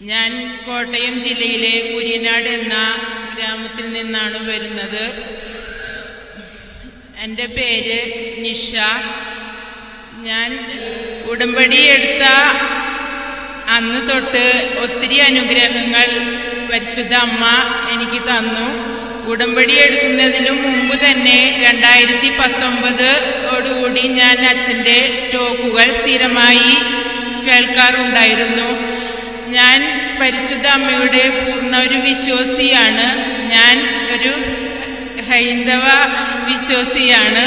ഞാൻ കോട്ടയം ജില്ലയിലെ കുര്യനാട് എന്ന ഗ്രാമത്തിൽ നിന്നാണ് വരുന്നത്. എന്റെ പേര് നിഷ. ഞാൻ ഉടമ്പടി എടുത്ത അന്ന് തൊട്ട് ഒത്തിരി അനുഗ്രഹങ്ങൾ പരിശുദ്ധ അമ്മ എനിക്ക് തന്നു. ഉടമ്പടി എടുക്കുന്നതിനു മുമ്പ് തന്നെ രണ്ടായിരത്തി പത്തൊമ്പത് ഓടുകൂടി ഞാൻ അച്ഛന്റെ ടോക്കുകൾ സ്ഥിരമായി കേൾക്കാറുണ്ടായിരുന്നു. ഞാൻ പരിശുദ്ധ അമ്മയുടെ പൂർണ ഒരു വിശ്വാസിയാണ്. ഞാൻ ഒരു ഹൈന്ദവ വിശ്വാസിയാണ്.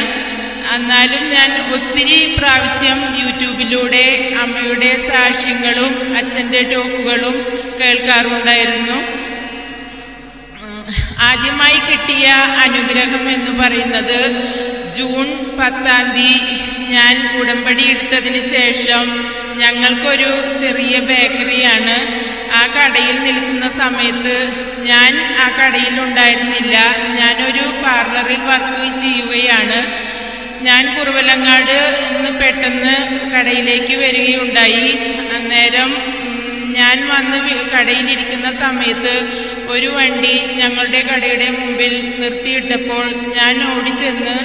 എന്നാലും ഞാൻ ഒത്തിരി പ്രാവശ്യം യൂട്യൂബിലൂടെ അമ്മയുടെ സാക്ഷ്യങ്ങളും അച്ഛന്റെ ടോക്കുകളും കേൾക്കാറുണ്ടായിരുന്നു. ആദ്യമായി കിട്ടിയ അനുഗ്രഹം എന്ന് പറയുന്നത് ജൂൺ പത്താം തീയതി ഞാൻ ഉടമ്പടി എടുത്തതിന് ശേഷം ഞങ്ങൾക്കൊരു ചെറിയ ബേക്കറിയാണ്. ആ കടയിൽ നിൽക്കുന്ന സമയത്ത് ഞാൻ ആ കടയിൽ ഉണ്ടായിരുന്നില്ല. ഞാനൊരു പാർലറിൽ വർക്ക് ചെയ്യുകയാണ്. ഞാൻ കുറുവലങ്ങാട് എന്ന് പെട്ടെന്ന് കടയിലേക്ക് വരികയുണ്ടായി. അന്നേരം ഞാൻ വന്ന് കടയിലിരിക്കുന്ന സമയത്ത് ഒരു വണ്ടി ഞങ്ങളുടെ കടയുടെ മുമ്പിൽ നിർത്തിയിട്ടപ്പോൾ ഞാൻ ഓടിച്ചെന്ന്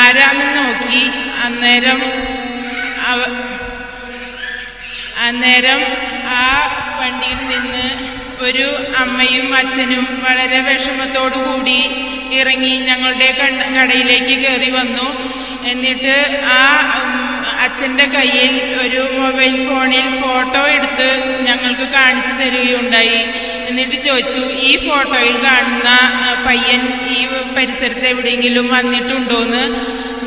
ആരാന്ന് നോക്കി. അന്നേരം അന്നേരം ആ വണ്ടിയിൽ നിന്ന് ഒരു അമ്മയും അച്ഛനും വളരെ വിഷമത്തോടു കൂടി ഇറങ്ങി ഞങ്ങളുടെ കടയിലേക്ക് കയറി വന്നു. എന്നിട്ട് ആ അച്ഛന്റെ കയ്യിൽ ഒരു മൊബൈൽ ഫോണിൽ ഫോട്ടോ എടുത്ത് ഞങ്ങൾക്ക് കാണിച്ചു തരികയുണ്ടായി. എന്നിട്ട് ചോദിച്ചു ഈ ഫോട്ടോയിൽ കാണുന്ന പയ്യൻ ഈ പരിസരത്ത് എവിടെയെങ്കിലും വന്നിട്ടുണ്ടോയെന്ന്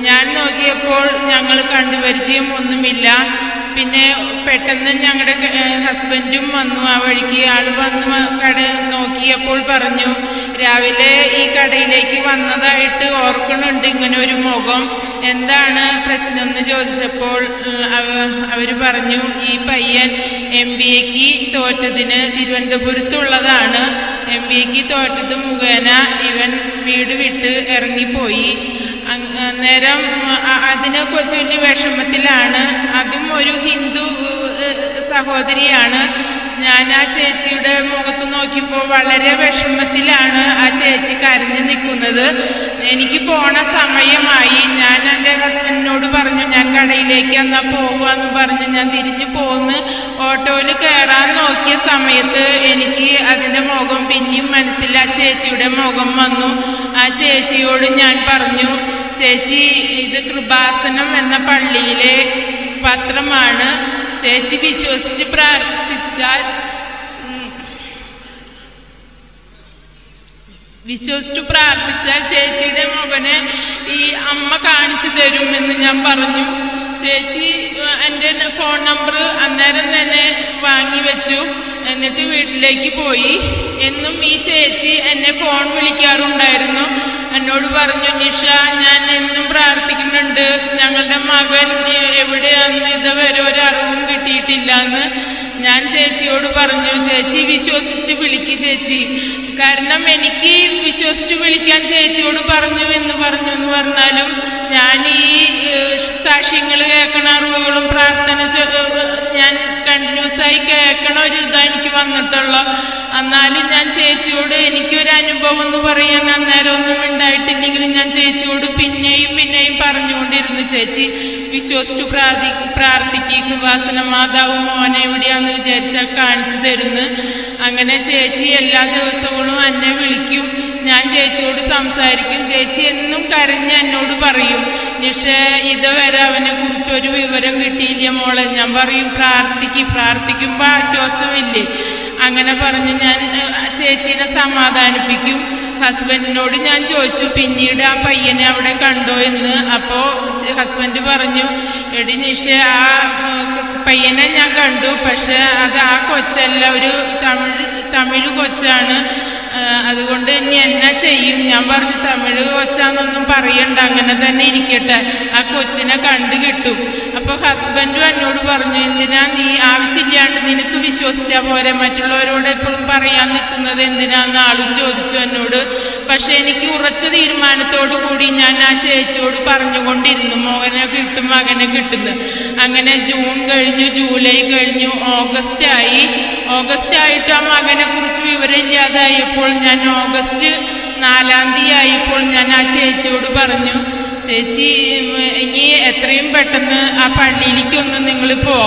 ഞാൻ നോക്കിയപ്പോൾ ഞങ്ങൾ കണ്ടുപരിചയം ഒന്നുമില്ല. പിന്നെ പെട്ടെന്ന് ഞങ്ങളുടെ ഹസ്ബൻഡും വന്നു. ആ വഴിക്ക് ആൾ വന്ന് കട നോക്കിയപ്പോൾ പറഞ്ഞു രാവിലെ ഈ കടയിലേക്ക് വന്നതായിട്ട് ഓർക്കണുണ്ട് ഇങ്ങനെ ഒരു മുഖം. എന്താണ് പ്രശ്നം എന്ന് ചോദിച്ചപ്പോൾ അവർ പറഞ്ഞു ഈ പയ്യൻ എം ബി എക്ക് തോറ്റതിന് തിരുവനന്തപുരത്തുള്ളതാണ്. എം ബി എക്ക് തോറ്റത് മുഖേന ഇവൻ വീട് വിട്ട് ഇറങ്ങിപ്പോയി. അന്നേരം അതിനെ ചൊല്ലി വിഷമത്തിലാണ്. അതും ഒരു ഹിന്ദു സഹോദരിയാണ്. ഞാൻ ആ ചേച്ചിയുടെ മുഖത്ത് നോക്കിയപ്പോൾ വളരെ വിഷമത്തിലാണ് ആ ചേച്ചി കരഞ്ഞു നിൽക്കുന്നത്. എനിക്ക് പോണ സമയമായി. ഞാൻ എന്റെ ഹസ്ബൻഡിനോട് പറഞ്ഞു ഞാൻ കടയിലേക്ക് എന്നാൽ പോകുകയെന്ന് പറഞ്ഞ് ഞാൻ തിരിഞ്ഞു പോന്ന് ഓട്ടോയിൽ കയറാൻ നോക്കിയ സമയത്ത് എനിക്ക് അതിന്റെ മുഖം പിന്നെയും മനസ്സിൽ ആ ചേച്ചിയുടെ മുഖം വന്നു. ആ ചേച്ചിയോട് ഞാൻ പറഞ്ഞു ചേച്ചി ഇത് കൃപാസനം എന്ന പള്ളിയിലെ പത്രമാണ്. ചേച്ചി വിശ്വസിച്ച് പ്രാർത്ഥിച്ചാൽ വിശ്വസിച്ചു പ്രാർത്ഥിച്ചാൽ ചേച്ചിയുടെ മകനെ ഈ അമ്മ കാണിച്ചു തരുമെന്ന് ഞാൻ പറഞ്ഞു. ചേച്ചി എന്റെ ഫോൺ നമ്പർ അന്നേരം തന്നെ വാങ്ങി വെച്ചു. എന്നിട്ട് വീട്ടിലേക്ക് പോയി. എന്നും ഈ ചേച്ചി എന്നെ ഫോൺ വിളിക്കാറുണ്ടായിരുന്നു. എന്നോട് പറഞ്ഞു നിഷ ഞാൻ എന്നും പ്രാർത്ഥിക്കുന്നുണ്ട്. ഞങ്ങളുടെ മകൻ എവിടെയാന്ന് ഇതുവരെ ഒരറിവും കിട്ടിയിട്ടില്ല എന്ന് ഞാൻ ചേച്ചിയോട് പറഞ്ഞു. ചേച്ചി വിശ്വസിച്ച് വിളിക്ക് ചേച്ചി. കാരണം എനിക്ക് വിശ്വസിച്ച് വിളിക്കാൻ ചേച്ചിയോട് പറഞ്ഞു എന്ന് പറഞ്ഞു എന്ന് പറഞ്ഞാലും ഞാൻ ഈ സാക്ഷ്യങ്ങൾ കേൾക്കണ അറിവുകളും പ്രാർത്ഥന കണ്ടിന്യൂസ് ആയി കേൾക്കണ ഒരു ഇതാ എനിക്ക് വന്നിട്ടുള്ള. എന്നാലും ഞാൻ ചേച്ചിയോട് എനിക്കൊരു അനുഭവം എന്ന് പറയാൻ അന്നേരം ഒന്നും ഉണ്ടായിട്ടില്ലെങ്കിലും ഞാൻ ചേച്ചിയോട് പിന്നെയും പിന്നെയും പറഞ്ഞുകൊണ്ടിരുന്നു ചേച്ചി വിശ്വസിച്ചു പ്രാർത്ഥി പ്രാർത്ഥിക്ക് കൃപാസന മാതാവ് മോനെ എവിടെയാന്ന് വിചാരിച്ചാൽ കാണിച്ചു തരുന്നു. അങ്ങനെ ചേച്ചി എല്ലാ ദിവസങ്ങളും എന്നെ വിളിക്കും. ഞാൻ ചേച്ചിയോട് സംസാരിക്കും. ചേച്ചി എന്നും കരഞ്ഞ് എന്നോട് പറയും. പക്ഷേ ഇതുവരെ അവനെ കുറിച്ച് ഒരു വിവരം കിട്ടിയില്ല മോളെ. ഞാൻ പറയും പ്രാർത്ഥിക്ക് പ്രാർത്ഥിക്കുമ്പോൾ ആശ്വാസമില്ലേ? അങ്ങനെ പറഞ്ഞ് ഞാൻ ചേച്ചീനെ സമാധാനിപ്പിക്കും. ഹസ്ബൻഡിനോട് ഞാൻ ചോദിച്ചു പിന്നീട് ആ പയ്യനെ അവിടെ കണ്ടോ എന്ന്? അപ്പോൾ ഹസ്ബൻഡ് പറഞ്ഞു എടി നിഷ ആ പയ്യനെ ഞാൻ കണ്ടു പക്ഷെ അത് ആ കൊച്ചല്ല ഒരു തമിഴ് തമിഴ് കൊച്ചാണ്. അതുകൊണ്ട് ഇനി എന്നാ ചെയ്യും? ഞാൻ പറഞ്ഞു തമിഴ് കൊച്ചാന്നൊന്നും പറയണ്ട അങ്ങനെ തന്നെ ഇരിക്കട്ടെ. ആ കൊച്ചിനെ കണ്ടു കിട്ടും. അപ്പോൾ ഹസ്ബൻഡും എന്നോട് പറഞ്ഞു എന്തിനാ നീ ആവശ്യമില്ലാണ്ട് നിനക്ക് വിശ്വസിച്ചാൽ പോരെ? മറ്റുള്ളവരോട് എപ്പോഴും പറയാൻ നിൽക്കുന്നത് എന്തിനാന്ന് ആളും ചോദിച്ചു എന്നോട് പക്ഷെ എനിക്ക് ഉറച്ച തീരുമാനത്തോടു കൂടി ഞാൻ ആ ചേച്ചിയോട് പറഞ്ഞുകൊണ്ടിരുന്നു മോഹനെ കിട്ടും മകനെ കിട്ടുന്നു അങ്ങനെ ജൂൺ കഴിഞ്ഞു ജൂലൈ കഴിഞ്ഞു ഓഗസ്റ്റ് ആയി. ഓഗസ്റ്റ് ആയിട്ട് ആ മകനെ കുറിച്ച് വിവരമില്ലാതായപ്പോൾ ഞാൻ ഓഗസ്റ്റ് നാലാം തീയതി ആയപ്പോൾ ഞാൻ ആ ചേച്ചിയോട് പറഞ്ഞു ചേച്ചി ഇനി എത്രയും പെട്ടെന്ന് ആ പള്ളിയിലേക്ക് ഒന്ന് നിങ്ങൾ പോ.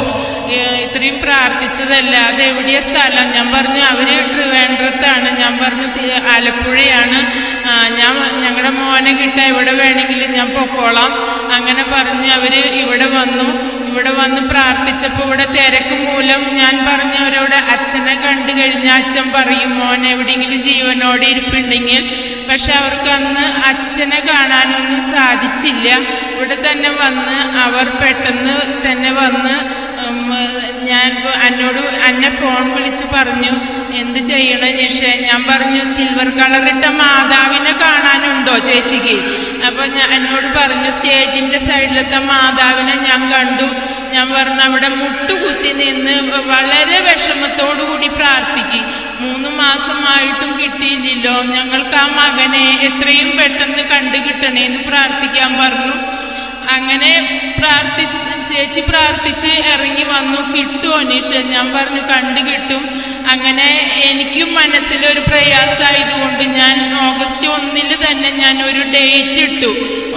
ഏ, ഇത്രയും പ്രാർത്ഥിച്ചതല്ല അത് എവിടെയാ സ്ഥലം? ഞാൻ പറഞ്ഞു അവർ ട്രിവാൻഡ്രത്താണ്. ഞാൻ പറഞ്ഞു ആലപ്പുഴയാണ്. ഞാൻ ഞങ്ങളുടെ മോനെ കിട്ടാൻ ഇവിടെ വേണമെങ്കിൽ ഞാൻ പൊക്കോളാം. അങ്ങനെ പറഞ്ഞ് അവർ ഇവിടെ വന്നു. ഇവിടെ വന്ന് പ്രാർത്ഥിച്ചപ്പോൾ ഇവിടെ തിരക്ക് മൂലം ഞാൻ പറഞ്ഞു അവരോട് അച്ഛനെ കണ്ടു കഴിഞ്ഞാൽ അച്ഛൻ പറയും മോൻ എവിടെയെങ്കിലും ജീവനോടെ ഇരിപ്പുണ്ടെങ്കിൽ പക്ഷെ അവർക്ക് അന്ന് അച്ഛനെ കാണാനൊന്നും സാധിച്ചില്ല. ഇവിടെ തന്നെ വന്ന് അവർ പെട്ടെന്ന് തന്നെ വന്ന് ഞാൻ എന്നോട് എന്നെ ഫോൺ വിളിച്ച് പറഞ്ഞു എന്ത് ചെയ്യണം നിഷേ? ഞാൻ പറഞ്ഞു സിൽവർ കളറിട്ട മാതാവിനെ കാണാനുണ്ടോ ചേച്ചിക്ക്? അപ്പോൾ ഞാൻ എന്നോട് പറഞ്ഞു സ്റ്റേജിന്റെ സൈഡിലത്തെ മാതാവിനെ ഞാൻ കണ്ടു. ഞാൻ പറഞ്ഞു അവിടെ മുട്ടുകുത്തി നിന്ന് വളരെ വിഷമത്തോടു കൂടി പ്രാർത്ഥിക്കും. മാസമായിട്ടും കിട്ടിയില്ലല്ലോ. ഞങ്ങൾക്ക് ആ മകനെ എത്രയും പെട്ടെന്ന് കണ്ടു കിട്ടണേ എന്ന് പ്രാർത്ഥിക്കാൻ പറഞ്ഞു. അങ്ങനെ പ്രാർത്ഥി ചേച്ചി പ്രാർത്ഥിച്ച് ഇറങ്ങി വന്നു. കിട്ടുമോ നിഷ ഞാൻ പറഞ്ഞു. കണ്ടു കിട്ടും. അങ്ങനെ എനിക്കും മനസ്സിലൊരു പ്രയാസമായതുകൊണ്ട് ഞാൻ ഓഗസ്റ്റ് ഒന്നിൽ തന്നെ ഞാൻ ഒരു ഡേറ്റ് ഇട്ടു.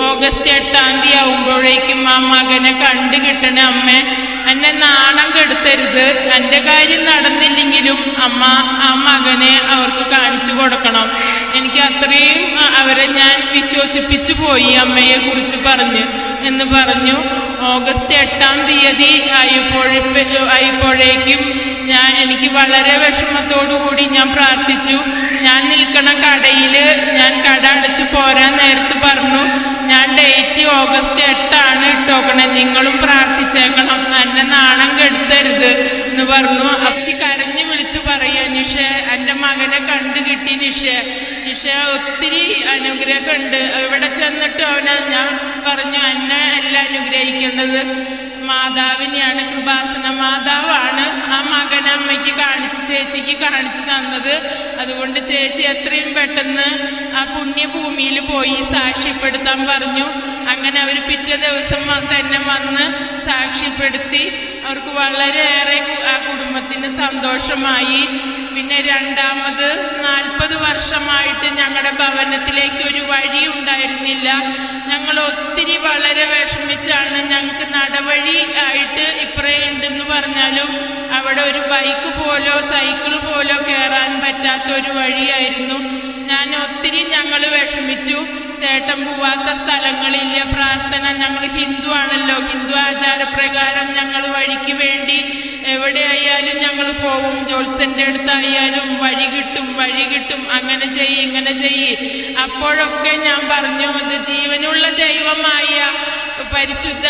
ഓഗസ്റ്റ് എട്ടാം തീയതി ആവുമ്പോഴേക്കും ആ മകനെ കണ്ടു കിട്ടണേ അമ്മേ. എന്നെ നാണം കെടുത്തരുത്. എന്റെ കാര്യം നടന്നില്ലെങ്കിലും അമ്മ ആ മകനെ അവർക്ക് കാണിച്ചു കൊടുക്കണം. എനിക്ക് അത്രയും അവരെ ഞാൻ വിശ്വസിപ്പിച്ചു പോയി അമ്മയെ കുറിച്ച് പറഞ്ഞ് എന്ന് പറഞ്ഞു. ഓഗസ്റ്റ് എട്ടാം തീയതി ആയപ്പോഴേ ആയപ്പോഴേക്കും ഞാൻ എനിക്ക് വളരെ കൂടി ഞാൻ പ്രാർത്ഥിച്ചു. ഞാൻ നിൽക്കണ കടയിൽ ഞാൻ കട അടച്ച് പോരാൻ നേരത്ത് പറഞ്ഞു ഞാൻ ഡേറ്റ് ഓഗസ്റ്റ് എട്ടാണ് ഇട്ടോക്കണേ. നിങ്ങളും പ്രാർത്ഥിച്ചേക്കണം. എന്നെ നാണം കെടുത്തരുത്. എന്ന് പറഞ്ഞു. അച്ചി കരഞ്ഞു വിളിച്ചു പറയാ നിഷ എന്റെ മകനെ കണ്ടു കിട്ടി നിഷ. നിഷ ഒത്തിരി അനുഗ്രഹമുണ്ട്. ഇവിടെ ചെന്നിട്ട് അവനെ ഞാൻ പറഞ്ഞു എന്നെ അല്ല അനുഗ്രഹിക്കേണ്ടത്. മാതാവിനെയാണ് കൃപാസന മാതാവാണ് ആ മകൻ അമ്മയ്ക്ക് കാണിച്ച് ചേച്ചിക്ക് കാണിച്ചു തന്നത്. അതുകൊണ്ട് ചേച്ചി എത്രയും പെട്ടെന്ന് ആ പുണ്യഭൂമിയിൽ പോയി സാക്ഷ്യപ്പെടുത്താൻ പറഞ്ഞു. അങ്ങനെ അവർ പിറ്റേ ദിവസം തന്നെ വന്ന് സാക്ഷ്യപ്പെടുത്തി അവർക്ക് വളരെയേറെ ആ കുടുംബത്തിന് സന്തോഷമായി. പിന്നെ രണ്ടാമത് നാൽപ്പത് വർഷമായിട്ട് ഞങ്ങളുടെ ഭവനത്തിലേക്ക് ഒരു വഴി ഉണ്ടായിരുന്നില്ല. ഞങ്ങൾ ഒത്തിരി വളരെ വിഷമിച്ചാണ് ഞങ്ങൾക്ക് നടവഴി ആയിട്ട് ഇപ്പറേ ഉണ്ടെന്ന് പറഞ്ഞാലും അവിടെ ഒരു ബൈക്ക് പോലോ സൈക്കിൾ പോലോ കയറാൻ പറ്റാത്ത ഒരു വഴിയായിരുന്നു. ഞാൻ ഒത്തിരി ഞങ്ങൾ വിഷമിച്ചു. ചേട്ടൻ പോവാത്ത സ്ഥലങ്ങളില്ല. പ്രാർത്ഥന ഞങ്ങൾ ഹിന്ദു ആണല്ലോ. ഹിന്ദു ആചാരപ്രകാരം ഞങ്ങൾ വഴിക്ക് വേണ്ടി എവിടെയായാലും ഞങ്ങൾ പോവും. ജോത്സന്റെ അടുത്തായാലും വഴി കിട്ടും വഴി കിട്ടും. അങ്ങനെ ചെയ്യ് ഇങ്ങനെ ചെയ്യ്. അപ്പോഴൊക്കെ ഞാൻ പറഞ്ഞു ഇത് ജീവനുള്ള ദൈവമായ പരിശുദ്ധ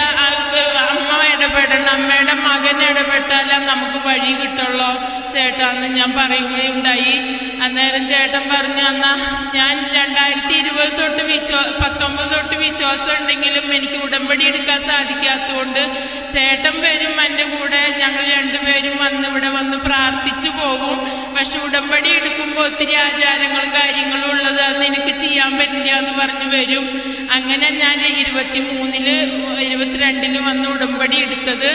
അമ്മ ഇടപെടണം. അമ്മയുടെ മകൻ ഇടപെട്ടാലേ നമുക്ക് വഴി കിട്ടുള്ളൂ. ചേട്ടാന്ന് ഞാൻ പറയുകയുണ്ടായി. അന്നേരം ചേട്ടൻ പറഞ്ഞു എന്നാ ഞാൻ രണ്ടായിരത്തി ഇരുപത് തൊട്ട് വിശ്വാ പത്തൊമ്പത് തൊട്ട് വിശ്വാസം ഉണ്ടെങ്കിലും എനിക്ക് ഉടമ്പടി എടുക്കാൻ സാധിക്കാത്തതുകൊണ്ട് ചേട്ടൻ വരും എന്റെ കൂടെ ഞങ്ങൾ രണ്ടുപേരും വന്ന് ഇവിടെ വന്ന് പ്രാർത്ഥിച്ചു പോകും. പക്ഷെ ഉടമ്പടി എടുക്കുമ്പോൾ ഒത്തിരി ആചാരങ്ങളും കാര്യങ്ങളും ഉള്ളത് അത് എനിക്ക് ചെയ്യാൻ പറ്റില്ല എന്ന് പറഞ്ഞു വരും. അങ്ങനെ ഞാൻ ഇരുപത്തി മൂന്നിൽ ഇരുപത്തിരണ്ടിൽ വന്ന് ഉടമ്പടി എടുത്തത്.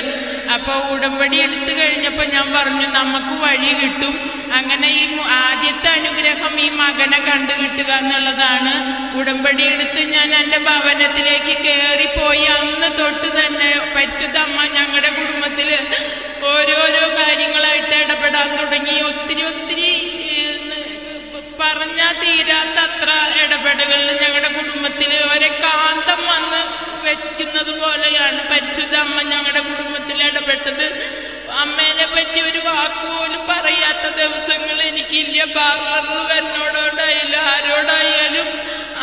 അപ്പോൾ ഉടമ്പടി എടുത്തു കഴിഞ്ഞപ്പോൾ ഞാൻ പറഞ്ഞു നമുക്ക് വഴി കിട്ടും. അങ്ങനെ ഈ ആദ്യത്തെ അനുഗ്രഹം ഈ മകനെ കണ്ടു കിട്ടുക എന്നുള്ളതാണ്. ഉടമ്പടി എടുത്ത് ഞാൻ എന്റെ ഭവനത്തിലേക്ക് കയറിപ്പോയി അന്ന് തൊട്ട് തന്നെ പരിശുദ്ധ അമ്മ ഞങ്ങളുടെ കുടുംബത്തിൽ ഓരോരോ കാര്യങ്ങളായിട്ട് ഇടപെടാൻ തുടങ്ങി. ഒത്തിരി ഒത്തിരി പറഞ്ഞാൽ തീരാത്ത അത്ര ഇടപെടലുകളിൽ ഞങ്ങളുടെ കുടുംബത്തിൽ ഒരു കാന്തം വന്ന് വെക്കുന്നത് പോലെയാണ് പരിശുദ്ധ അമ്മ ഞങ്ങളുടെ കുടുംബത്തിൽ ഇടപെട്ടത്. അമ്മേനെ പറ്റി ഒരു വാക്കുപോലും പറയാത്ത ദിവസങ്ങൾ എനിക്കില്ല. പാർലറിൽ എന്നോടോടായാലും ആരോടായാലും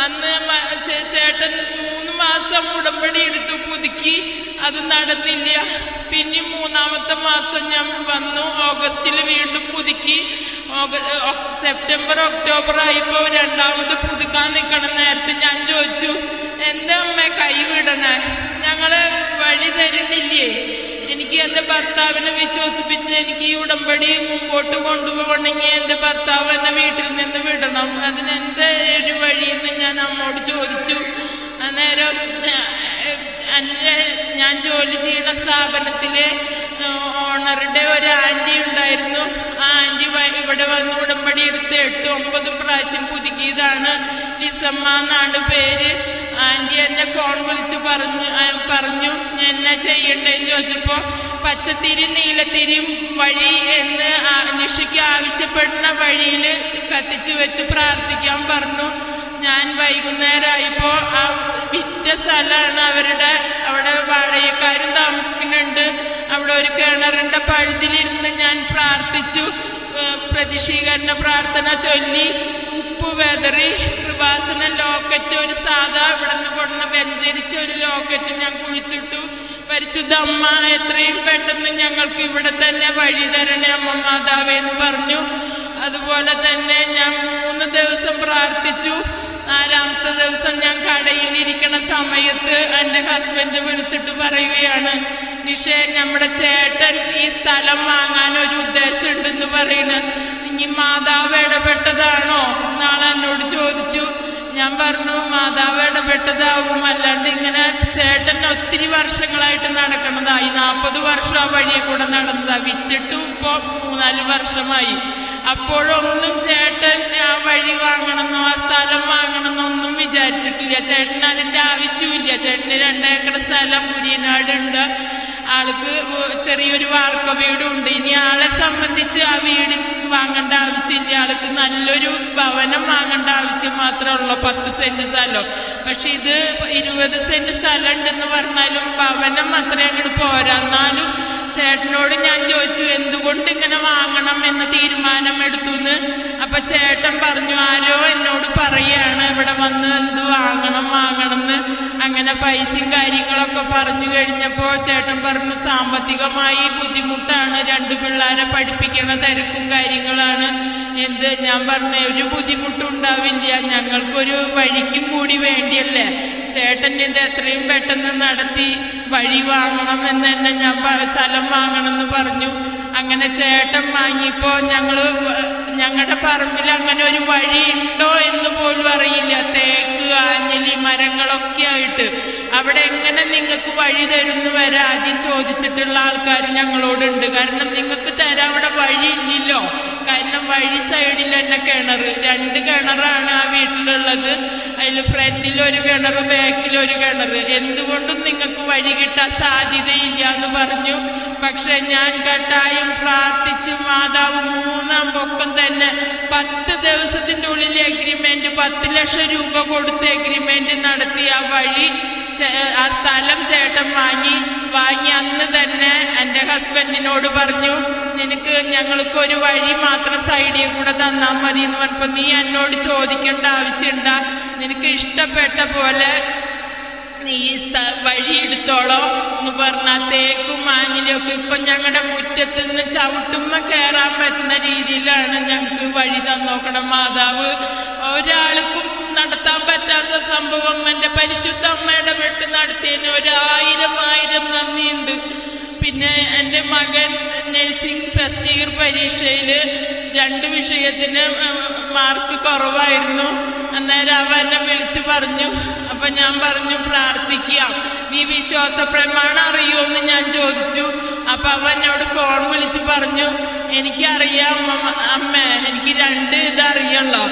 അന്ന് ചേട്ടൻ മൂന്ന് മാസം ഉടമ്പടി എടുത്തു പുതുക്കി അത് നടന്നില്ല. പിന്നെ മൂന്നാമത്തെ മാസം ഞാൻ വന്നു. ഓഗസ്റ്റിൽ വീണ്ടും പുതുക്കി. സെപ്റ്റംബർ ഒക്ടോബർ ആയപ്പോൾ രണ്ടാമത് പുതുക്കാൻ നിൽക്കണം നേരത്തെ ഞാൻ ചോദിച്ചു. എന്താ അമ്മ കൈവിടണേ ഭർത്താവിനെ വിശ്വസിപ്പിച്ച് എനിക്ക് ഈ ഉടമ്പടി മുമ്പോട്ട് കൊണ്ടുപോകണമെങ്കിൽ എന്റെ ഭർത്താവ് എന്നെ വീട്ടിൽ നിന്ന് വിടണം. അതിനെന്ത് ഒരു വഴിയെന്ന് ഞാൻ അമ്മോട് ചോദിച്ചു. അന്നേരം എന്റെ ഞാൻ ജോലി ചെയ്യുന്ന സ്ഥാപനത്തിലെ ഓണറുടെ ഒരു ആന്റി ഉണ്ടായിരുന്നു. ആ ആന്റി ഇവിടെ വന്ന് ഉടമ്പടി എടുത്ത് എട്ട് ഒമ്പതും പ്രാവശ്യം പുതുക്കിയതാണ്. ലിസമ്മ എന്നാണ് പേര്. ആന്റി എന്നെ ഫോൺ വിളിച്ച് പറഞ്ഞു പറഞ്ഞു എന്നാ ചെയ്യണ്ടേന്ന് ചോദിച്ചപ്പോൾ പച്ചത്തിരി വഴി എന്ന് നിഷയ്ക്ക് ആവശ്യപ്പെടുന്ന വഴിയിൽ കത്തിച്ചു വെച്ച് പ്രാർത്ഥിക്കാൻ പറഞ്ഞു. ഞാൻ വൈകുന്നേരമായപ്പോൾ ആ വിറ്റ സ്ഥലമാണ് അവരുടെ. അവിടെ വാടകക്കാരും താമസിക്കുന്നുണ്ട്. അവിടെ ഒരു കിണറിന്റെ പഴുതിലിരുന്ന് ഞാൻ പ്രാർത്ഥിച്ചു. പ്രതിഷീകരണ പ്രാർത്ഥന ചൊല്ലി. ഉപ്പ് വെതറി. കൃപാസന ലോക്കറ്റ് ഒരു സാധാ ഇവിടെ നിന്ന് കൊണ്ട വ്യഞ്ചരിച്ച ഒരു ലോക്കറ്റ് ഞാൻ കുഴിച്ചിട്ടു. പരിശുദ്ധ അമ്മ എത്രയും പെട്ടെന്ന് ഞങ്ങൾക്ക് ഇവിടെ തന്നെ വഴി തരണേ അമ്മ മാതാവേ എന്ന് പറഞ്ഞു. അതുപോലെ തന്നെ ഞാൻ മൂന്ന് ദിവസം പ്രാർത്ഥിച്ചു. നാലാമത്തെ ദിവസം ഞാൻ കടയിലിരിക്കണ സമയത്ത് എന്റെ ഹസ്ബൻഡ് വിളിച്ചിട്ട് പറയുകയാണ് നിഷേ നമ്മുടെ ചേട്ടൻ ഈ സ്ഥലം വാങ്ങാൻ ഒരു ഉദ്ദേശം ഉണ്ടെന്ന് പറയുന്നു ഇനി മാതാവ് ഇടപെട്ടതാണോ? എന്നാൾ എന്നോട് ചോദിച്ചു. ഞാൻ പറഞ്ഞു മാതാവ് ഇടപെട്ടതാവും. അല്ലാണ്ട് ഇങ്ങനെ ചേട്ടൻ ഒത്തിരി വർഷങ്ങളായിട്ട് നടക്കണതായി നാൽപ്പത് വർഷം ആ വഴിയെ കൂടെ നടന്നതാ. വിറ്റിട്ടും ഇപ്പോൾ മൂന്നാൽ വർഷമായി. അപ്പോഴൊന്നും ചേട്ടൻ ആ വഴി വാങ്ങണമെന്നോ ആ സ്ഥലം വാങ്ങണമെന്നോ ഒന്നും വിചാരിച്ചിട്ടില്ല. ചേട്ടന് അതിന്റെ ആവശ്യമില്ല ചേട്ടന് രണ്ടേക്കർ സ്ഥലം കുര്യനാടുണ്ട്. ആൾക്ക് ചെറിയൊരു വാർക്ക വീടും ഉണ്ട് ഇനി ആളെ സംബന്ധിച്ച് ആ വീട് വാങ്ങേണ്ട ആവശ്യമില്ല. ആൾക്ക് നല്ലൊരു ഭവനം വാങ്ങേണ്ട ആവശ്യം മാത്രമേ ഉള്ളൂ. പത്ത് സെന്റ് സ്ഥലം. പക്ഷെ ഇത് ഇരുപത് സെന്റ് സ്ഥലം ഉണ്ടെന്ന് പറഞ്ഞാലും ഭവനം അത്രയും അങ്ങോട്ട് പോരാ. എന്നാലും ചേട്ടനോട് ഞാൻ ചോദിച്ചു എന്തുകൊണ്ട് ഇങ്ങനെ വാങ്ങണം എന്ന് തീരുമാനം എടുത്തു എന്ന് അപ്പൊ ചേട്ടൻ പറഞ്ഞു ആരോ എന്നോട് പറയാണ് ഇവിടെ വന്ന് ഇത് വാങ്ങണം വാങ്ങണം എന്ന് അങ്ങനെ പൈസയും കാര്യങ്ങളൊക്കെ പറഞ്ഞു കഴിഞ്ഞപ്പോൾ ചേട്ടൻ പറഞ്ഞു സാമ്പത്തികമായി ബുദ്ധിമുട്ടാണ് രണ്ട് പിള്ളേരെ പഠിപ്പിക്കണ തിരക്കും കാര്യങ്ങളാണ്. എന്ത്? ഞാൻ പറഞ്ഞ ഒരു ബുദ്ധിമുട്ടും ഉണ്ടാവില്ല ഞങ്ങൾക്കൊരു വഴിക്കും കൂടി വേണ്ടിയല്ലേ? ചേട്ടൻ ഇത് എത്രയും പെട്ടെന്ന് നടത്തി വഴി വാങ്ങണം എന്ന് തന്നെ ഞാൻ സ്ഥലം വാങ്ങണം എന്ന് പറഞ്ഞു. അങ്ങനെ ചേട്ടൻ വാങ്ങിയപ്പോൾ ഞങ്ങൾ ഞങ്ങളുടെ പറമ്പിൽ അങ്ങനെ ഒരു വഴി ഉണ്ടോ എന്ന് പോലും അറിയില്ല. തേക്ക് ആഞ്ഞലി മരങ്ങളൊക്കെ ആയിട്ട്. അവിടെ എങ്ങനെ നിങ്ങൾക്ക് വഴി തരുന്നു വരെ ആദ്യം ചോദിച്ചിട്ടുള്ള ആൾക്കാർ ഞങ്ങളോടുണ്ട്. കാരണം നിങ്ങൾക്ക് തരാൻ അവിടെ വഴി ഇല്ലല്ലോ. കാരണം വഴി സൈഡിൽ തന്നെ കിണർ. രണ്ട് കിണറാണ് ആ വീട്ടിലുള്ളത്. അതിൽ ഫ്രണ്ടിൽ ഒരു കിണർ ബാക്കിൽ ഒരു കിണർ. എന്തുകൊണ്ടും നിങ്ങൾക്ക് വഴി കിട്ടാൻ സാധ്യതയില്ല എന്ന് പറഞ്ഞു. പക്ഷെ ഞാൻ കട്ടായും പ്രാർത്ഥിച്ച് മാതാവ് മൂന്നാം പൊക്കം തന്നെ പത്ത് ദിവസത്തിന്റെ ഉള്ളിൽ എഗ്രിമെന്റ് പത്ത് ലക്ഷം രൂപ കൊടുത്ത് നടത്തി ആ വഴി ആ സ്ഥലം ചേട്ടൻ വാങ്ങി. വാങ്ങി അന്ന് തന്നെ എന്റെ ഹസ്ബൻഡിനോട് പറഞ്ഞു നിനക്ക് ഞങ്ങൾക്ക് ഒരു വഴി മാത്രം സൈഡിൽ കൂടെ തന്നാൽ മതി എന്ന് പറഞ്ഞപ്പോൾ നീ എന്നോട് ചോദിക്കേണ്ട ആവശ്യമുണ്ട. നിനക്ക് ഇഷ്ടപ്പെട്ട പോലെ നീ ഈ വഴി എടുത്തോളോ എന്ന് പറഞ്ഞാൽ തേക്കും മാഞ്ഞിലും ഒക്കെ ഇപ്പം ഞങ്ങളുടെ മുറ്റത്ത് നിന്ന് ചവിട്ടുമ്മ കയറാൻ പറ്റുന്ന രീതിയിലാണ് ഞങ്ങൾക്ക് വഴി തന്നോക്കണം മാതാവ്. ഒരാൾക്കും നടത്താൻ പറ്റാത്ത സംഭവം എന്റെ പരിശുദ്ധ അമ്മയുടെ വെട്ട് നടത്തിയതിന് ഒരായിരം ആയിരം നന്ദിയുണ്ട്. പിന്നെ എന്റെ മകൻ നഴ്സിംഗ് ഫസ്റ്റ് ഇയർ പരീക്ഷയിൽ രണ്ട് വിഷയത്തിന് മാർക്ക് കുറവായിരുന്നു. അന്നേരം അവ എന്നെ വിളിച്ച് പറഞ്ഞു. അപ്പം ഞാൻ പറഞ്ഞു പ്രാർത്ഥിക്കാം നീ വിശ്വാസ പ്രമാണം അറിയുമെന്ന് ഞാൻ ചോദിച്ചു. അപ്പം അവൻ എന്നോട് ഫോൺ വിളിച്ച് പറഞ്ഞു എനിക്കറിയാം അമ്മ അമ്മ എനിക്ക് രണ്ട് ഇതറിയുള്ളൂ.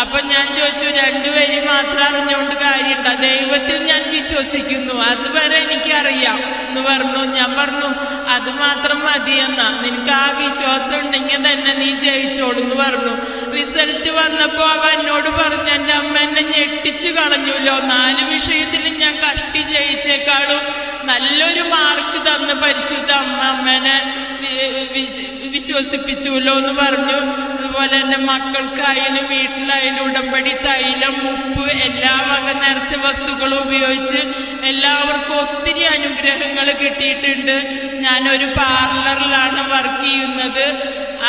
അപ്പൊ ഞാൻ ചോദിച്ചു രണ്ടുപേരും മാത്രം അറിഞ്ഞുകൊണ്ട് കാര്യമുണ്ട്? ദൈവത്തിൽ ഞാൻ വിശ്വസിക്കുന്നു. അതുവരെ എനിക്കറിയാം. എന്ന് പറഞ്ഞു. ഞാൻ പറഞ്ഞു അത് മാത്രം മതിയെന്നാ. നിനക്ക് ആ വിശ്വാസം ഉണ്ടെങ്കിൽ തന്നെ നീ ജയിച്ചോളൂ എന്ന് പറഞ്ഞു. റിസൾട്ട് വന്നപ്പോൾ അവ എന്നോട് പറഞ്ഞു എന്റെ അമ്മ എന്നെ ഞെട്ടിച്ചു കളഞ്ഞുല്ലോ നാല് വിഷയത്തിൽ ഞാൻ കഷ്ടി ജയിച്ചേക്കാളും. നല്ലൊരു മാർക്ക് തന്ന് പരിശുദ്ധ അമ്മ അമ്മേനെ. വിശ്വസിപ്പിച്ചുല്ലോ എന്ന് പറഞ്ഞു. അതുപോലെ തന്നെ മക്കൾക്കായാലും വീട്ടിലായാലും ഉടമ്പടി തൈലം ഉപ്പ് എല്ലാ വക നിറച്ച വസ്തുക്കളും ഉപയോഗിച്ച് എല്ലാവർക്കും ഒത്തിരി അനുഗ്രഹങ്ങൾ കിട്ടിയിട്ടുണ്ട്. ഞാനൊരു പാർലറിലാണ് വർക്ക് ചെയ്യുന്നത്.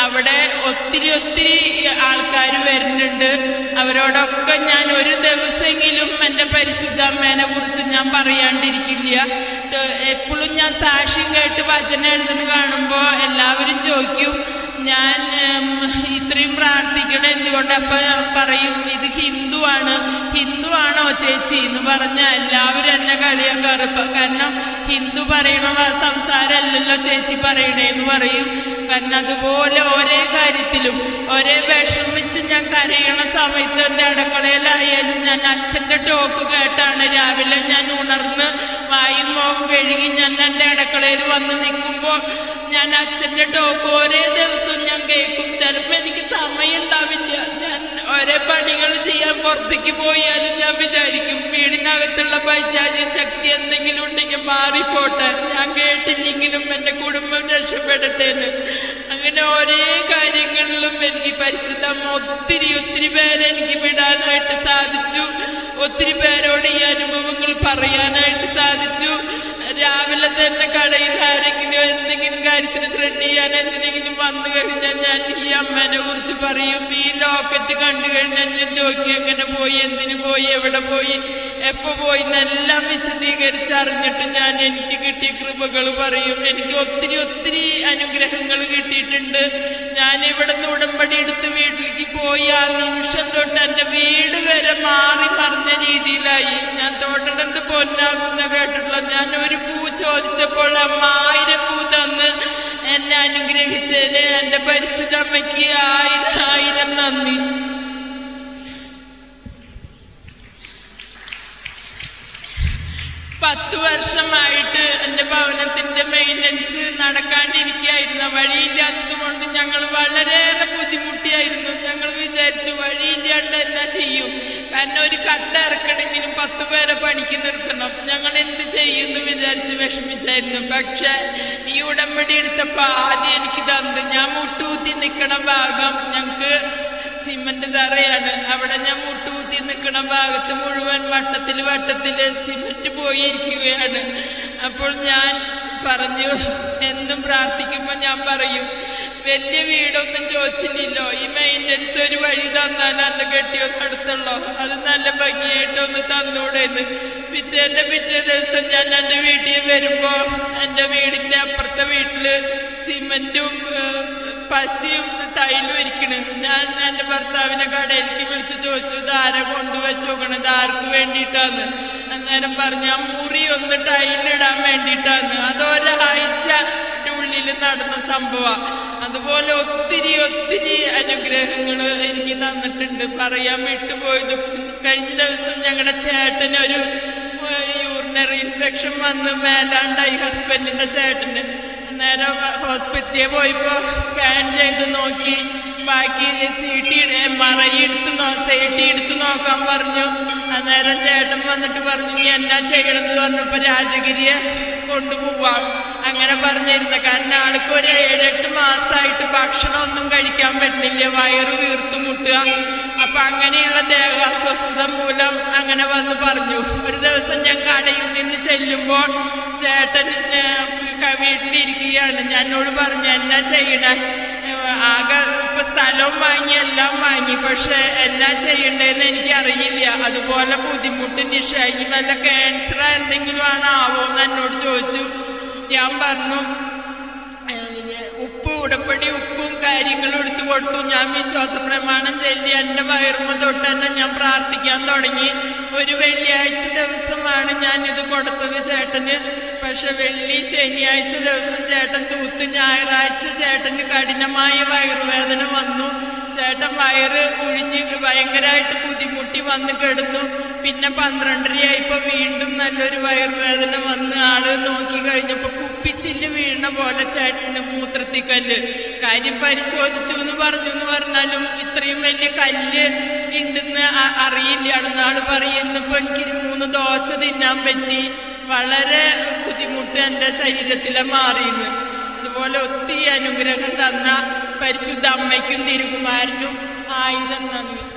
അവിടെ ഒത്തിരി ഒത്തിരി ആൾക്കാർ വരുന്നുണ്ട്. അവരോടൊക്കെ ഞാൻ ഒരു ദിവസമെങ്കിലും എന്റെ പരിശുദ്ധ അമ്മേനെ കുറിച്ച് ഞാൻ പറയാണ്ടിരിക്കില്ല. എന്നിട്ട് എപ്പോഴും ഞാൻ സാക്ഷ്യം കേട്ട് വചനം എഴുതുന്നത് കാണുമ്പോൾ എല്ലാവരും ചോദിക്കും ഞാൻ ഇത്രയും പ്രാർത്ഥിക്കണം എന്തുകൊണ്ട് അപ്പം പറയും ഇത് ഹിന്ദു ആണ് ഹിന്ദു ആണോ ചേച്ചി? എന്ന് പറഞ്ഞാൽ എല്ലാവരും എന്നെ കളിയാക്കാറ് കാരണം ഹിന്ദു പറയണ സംസാരമല്ലല്ലോ ചേച്ചി പറയണേന്ന് പറയും. കാരണം അതുപോലെ ഒരേ കാര്യത്തിലും ഒരേ വിഷമിച്ച് ഞാൻ കരയണ സമയത്ത് എന്റെ അടുക്കളയിലായാലും ഞാൻ അച്ഛന്റെ ടോക്ക് കേട്ടാണ് രാവിലെ ഞാൻ ഉണർന്ന് വായും മുഖം കഴുകി ഞാൻ എന്റെ അടുക്കളയിൽ വന്ന് നിൽക്കുമ്പോൾ ഞാൻ അച്ഛന്റെ ടോക്ക് ഒരേ ദിവസവും ഞാൻ കേൾക്കും. ചിലപ്പോൾ എനിക്ക് സമയം ഉണ്ടാവില്ല ഞാൻ ഒരേ പണികൾ ചെയ്യാൻ പുറത്തേക്ക് പോയാലും ഞാൻ വിചാരിക്കും വീടിനകത്തുള്ള പൈശാചി ശക്തി എന്തെങ്കിലും ഉണ്ടെങ്കിൽ മാറിപ്പോട്ടെ. ഞാൻ കേട്ടില്ലെങ്കിലും എന്റെ കുടുംബം രക്ഷപ്പെടട്ടെ എന്ന് അങ്ങനെ ഒരേ കാര്യങ്ങളിലും എനിക്ക് പരിശുദ്ധം ഒത്തിരി ഒത്തിരി പേരെ എനിക്ക് വിടാനായിട്ട് സാധിച്ചു. ഒത്തിരി പേരോട് ഈ അനുഭവങ്ങൾ പറയാനായിട്ട് സാധിച്ചു. രാവിലെ തന്നെ കടയിൽ ആരെങ്കിലും എന്തെങ്കിലും കാര്യത്തിന് ത്രെഡ് ചെയ്യാൻ എന്തിനെങ്കിലും വന്നു കഴിഞ്ഞാൽ ഞാൻ ഈ അമ്മേനെ കുറിച്ച് പറയും. ഈ ലോക്കറ്റ് കണ്ടു കഴിഞ്ഞാൽ ഞാൻ ചോദിക്കും എങ്ങനെ പോയി? എന്തിനു പോയി? എവിടെ പോയി? എപ്പോ പോയി? എന്നെല്ലാം വിശദീകരിച്ച് അറിഞ്ഞിട്ട് ഞാൻ എനിക്ക് കിട്ടിയ കൃപകൾ പറയും. എനിക്ക് ഒത്തിരി ഒത്തിരി അനുഗ്രഹങ്ങൾ കിട്ടിയിട്ടുണ്ട്. ഞാൻ ഇവിടുന്ന് ഉടമ്പടി എടുത്ത് വീട്ടിലേക്ക് പോയി. ആ നിമിഷം തൊട്ട് എന്റെ വീട് വരെ മാറി മറിഞ്ഞ രീതിയിലായി. ഞാൻ തോട്ടടന്ത് പൊന്നാകുന്ന കേട്ടിട്ടുള്ള ഞാൻ ഒരു പൂ ചോദിച്ചപ്പോൾ അമ്മ ആയിരം പൂ തന്ന്. എന്നെ അനുഗ്രഹിച്ചതിന് എന്റെ പരിശുദ്ധ അമ്മയ്ക്ക് ആയിരം ആയിരം നന്ദി. പത്തു വർഷമായിട്ട് എന്റെ ഭവനത്തിന്റെ മെയിന്റനൻസ് നടക്കാണ്ടിരിക്കുകയായിരുന്നു വഴിയില്ലാത്തത് കൊണ്ട് ഞങ്ങൾ വളരെയേറെ ബുദ്ധിമുട്ടിയായിരുന്നു. ഞങ്ങൾ വിചാരിച്ചു വഴിയില്ലാണ്ട് എന്നാ ചെയ്യും? കാരണം ഒരു കട്ട ഇറക്കണമെങ്കിലും പത്ത് പേരെ പണിക്ക് നിർത്തണം. ഞങ്ങൾ എന്ത് ചെയ്യുമെന്ന് വിചാരിച്ച് വിഷമിച്ചായിരുന്നു. പക്ഷെ ഈ ഉടമ്പടി എടുത്തപ്പോൾ ആദ്യം എനിക്ക് തന്നത് ഞാൻ മുട്ടുകൂത്തി നിൽക്കണ ഭാഗം ഞങ്ങൾക്ക് സിമന്റ് തറയാണ്. അവിടെ ഞാൻ മുട്ടുകൂത്തി നിൽക്കണ ഭാഗത്ത് മുഴുവൻ വട്ടത്തിൽ വട്ടത്തിൽ സിമന്റ് പോയിരിക്കുകയാണ്. അപ്പോൾ ഞാൻ പറഞ്ഞു എന്നും പ്രാർത്ഥിക്കുമ്പോൾ ഞാൻ പറയും വലിയ വീടൊന്നും ചോദിച്ചില്ലല്ലോ ഈ മെയിന്റനൻസ് ഒരു വഴി തന്നാൽ അന്ന് കെട്ടിയൊന്ന് അടുത്തുള്ളോ? അത് നല്ല ഭംഗിയായിട്ടൊന്ന് തന്നൂടെ എന്ന് പിറ്റേന്റെ പിറ്റേ ദിവസം ഞാൻ എന്റെ വീട്ടിൽ വരുമ്പോൾ എന്റെ വീടിന്റെ അപ്പുറത്തെ വീട്ടിൽ സിമന്റും പശയും ടൈലും ഇരിക്കണ്. ഞാൻ എന്റെ ഭർത്താവിനെ കടയിലേക്ക് വിളിച്ച് ചോദിച്ചു ധാര കൊണ്ടുവച്ച് നോക്കണം ഇത് ആർക്ക് വേണ്ടിയിട്ടാന്ന്? അന്നേരം പറഞ്ഞ മുറി ഒന്ന് ടൈലിടാൻ വേണ്ടിട്ടാണ് അതൊരാഴ്ച ഉള്ളിൽ നടന്ന സംഭവം. അതുപോലെ ഒത്തിരി ഒത്തിരി അനുഗ്രഹങ്ങൾ എനിക്ക് തന്നിട്ടുണ്ട്. പറയാൻ വിട്ടുപോയത് കഴിഞ്ഞ ദിവസം ഞങ്ങളുടെ ചേട്ടനൊരു യൂറിനറി ഇൻഫെക്ഷൻ വന്ന് മേലാണ്ടായി ഹസ്ബൻഡിന്റെ ചേട്ടന്. അന്നേരം ഹോസ്പിറ്റലിൽ പോയപ്പോൾ സ്കാൻ ചെയ്ത് നോക്കി. ബാക്കി സീറ്റി മറ നോ സീറ്റി എടുത്തു നോക്കാൻ പറഞ്ഞു. അന്നേരം ചേട്ടൻ വന്നിട്ട് പറഞ്ഞു നീ എന്നാ ചെയ്യണമെന്ന് പറഞ്ഞപ്പോൾ രാജഗിരിയെ കൊണ്ടുപോവാം. അങ്ങനെ പറഞ്ഞിരുന്നു. കാരണം ആൾക്ക് ഒരു ഏഴെട്ട് മാസമായിട്ട് ഭക്ഷണമൊന്നും കഴിക്കാൻ പറ്റുന്നില്ല. വയറ് വീർത്തു മുട്ടുക. അപ്പൊ അങ്ങനെയുള്ള ദേഹ അസ്വസ്ഥത മൂലം അങ്ങനെ വന്ന് പറഞ്ഞു. ഒരു ദിവസം ഞാൻ കടയിൽ നിന്ന് ചെല്ലുമ്പോൾ ചേട്ടൻ വീട്ടിലിരിക്കുകയാണ്. ഞാൻ എന്നോട് പറഞ്ഞു എന്നാ ചെയ്യണേ? ആകെ ഇപ്പൊ സ്ഥലവും വാങ്ങി എല്ലാം വാങ്ങി പക്ഷെ എന്നാ ചെയ്യണ്ടേന്ന് എനിക്ക് അറിയില്ല അതുപോലെ ബുദ്ധിമുട്ട് നിഷായി വല്ല ക്യാൻസർ എന്തെങ്കിലും ആണ് ആവോന്ന് എന്നോട് ചോദിച്ചു. ഞാൻ പറഞ്ഞു ഉപ്പ് ഉടമ്പടി ഉപ്പും കാര്യങ്ങളും എടുത്തു കൊടുത്തു. ഞാൻ വിശ്വാസ പ്രമാണം ചൊല്ലി എന്റെ വയറുമ്പ തൊട്ട് തന്നെ ഞാൻ പ്രാർത്ഥിക്കാൻ തുടങ്ങി. ഒരു വെള്ളിയാഴ്ച ദിവസമാണ് ഞാൻ ഇത് കൊടുത്തത് ചേട്ടന്. പക്ഷെ വെള്ളി ശനിയാഴ്ച ദിവസം ചേട്ടൻ തൂത്ത് ഞായറാഴ്ച ചേട്ടന് കഠിനമായ വയറുവേദന വന്നു. ചേട്ടൻ വയറ് ഒഴിഞ്ഞ് ഭയങ്കരമായിട്ട് ബുദ്ധിമുട്ടി വന്ന് കിടന്നു. പിന്നെ പന്ത്രണ്ടരയായപ്പോ വീണ്ടും നല്ലൊരു വയറുവേദന വന്ന് ആൾ നോക്കി കഴിഞ്ഞപ്പോ കുപ്പിച്ചില്ല് വീണ പോലെ ചേട്ടന്റെ മൂത്രത്തിൽ കല്ല്. കാര്യം പരിശോധിച്ചു എന്ന് പറഞ്ഞു എന്ന് പറഞ്ഞാലും ഇത്രയും വലിയ കല്ല് ഉണ്ടെന്ന് അറിയില്ല ആൾ പറയുന്നപ്പോ എനിക്ക് മൂന്ന് ദോശ തിന്നാൻ പറ്റി. വളരെ ബുദ്ധിമുട്ട് എന്റെ ശരീരത്തിലെ മാറിയെന്ന്. അതുപോലെ ഒത്തിരി അനുഗ്രഹം തന്ന പരിശുദ്ധ അമ്മയ്ക്കും തിരുകുമാരനും ആയിരം നന്ദി.